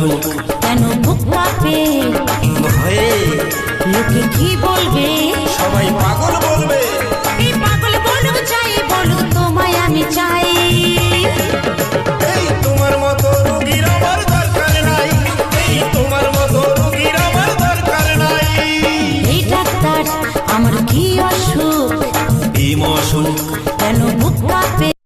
ঝোঁক কেন বুক কাঁপে ভয়ে। লোকে কি বলবে? সবাই পাগল বলবে। এই পাগল বলুক চাই? বলো তোমায় আমি চাই। আমার কি অসুখ? ভীম অসুখ। কেন বুক কাঁপে